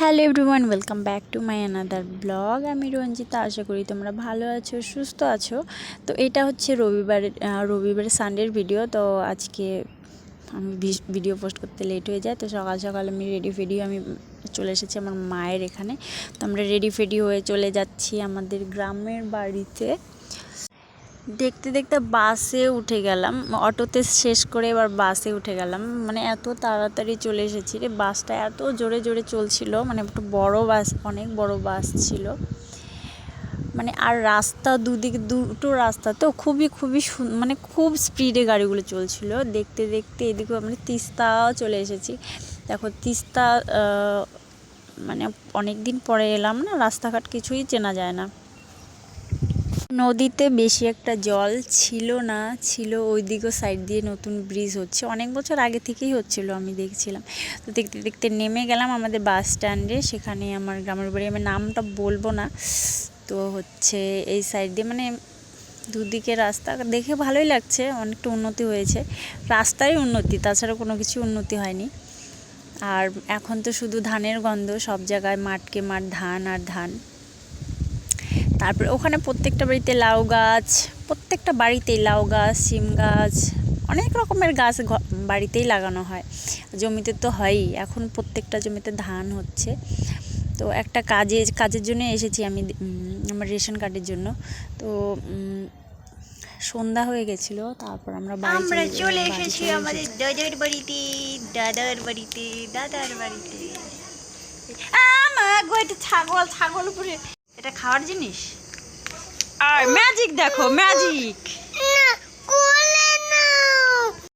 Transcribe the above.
Hello everyone welcome back to my another blog আমি রঞ্জিতা আশা করি তোমরা ভালো আছো সুস্থ আছো। তো এটা হচ্ছে রবিবারের আহ, রবিবারের সানডের ভিডিও তো আজকে আমি ভিডিও পোস্ট করতে লেট হয়ে যায়। তো সকাল সকাল আমি রেডি ফেডি আমি চলে এসেছি আমার মায়ের এখানে। তো আমরা রেডি ফেডি হয়ে চলে যাচ্ছি আমাদের গ্রামের বাড়িতে। দেখতে দেখতে বাসে উঠে গেলাম। অটোতে শেষ করে এবার বাসে উঠে গেলাম। মানে এত তাড়াতাড়ি চলে এসেছি রে, বাসটা এত জোরে জোরে চলছিল মানে একটু বড় বাস, অনেক বড় বাস ছিল। মানে আর রাস্তা দুদিক, দুটো রাস্তা তো খুবই খুবই মানে খুব স্পিডে গাড়িগুলো চলছিল। দেখতে দেখতে এদিকে আমরা তিস্তাও চলে এসেছি। দেখো তিস্তা মানে অনেক দিন পরে এলাম না, রাস্তাঘাট কিছুই চেনা যায় না। নদীতে বেশি একটা জল ছিল না, ছিল ওই দিকেও সাইড দিয়ে নতুন ব্রিজ হচ্ছে। অনেক বছর আগে থেকেই হচ্ছিল, আমি দেখছিলাম। তো দেখতে দেখতে নেমে গেলাম আমাদের বাস স্ট্যান্ডে সেখানে আমার গ্রামের বাড়ি, আমি নামটা বলব না। তো হচ্ছে এই সাইড দিয়ে মানে দুদিকে রাস্তা, দেখে ভালোই লাগছে, অনেকটা উন্নতি হয়েছে। রাস্তায় উন্নতি, তাছাড়া কোনো কিছু উন্নতি হয়নি। আর এখন তো শুধু ধানের গন্ধ, সব জায়গায় মাঠকে মাঠ ধান আর ধান। তারপরে ওখানে প্রত্যেকটা বাড়িতে লাউ গাছ প্রত্যেকটা বাড়িতেই লাউ গাছ সিম গাছ অনেক রকমের গাছ বাড়িতেই লাগানো হয়। জমিতে তো হয়ই এখন প্রত্যেকটা জমিতে ধান হচ্ছে। তো একটা কাজে কাজের জন্য এসেছি আমি আমার রেশন কার্ডের জন্য। তো সন্ধ্যা হয়ে গেছিল তারপর আমরা আমরা চলে এসেছি আমাদের। দাদার বাড়িতে দাদার বাড়িতে দাদার বাড়িতে। আমার ছাগল ছাগল উপরে। এটা খাওয়ার জিনিস? আর ম্যাজিক দেখো ম্যাজিক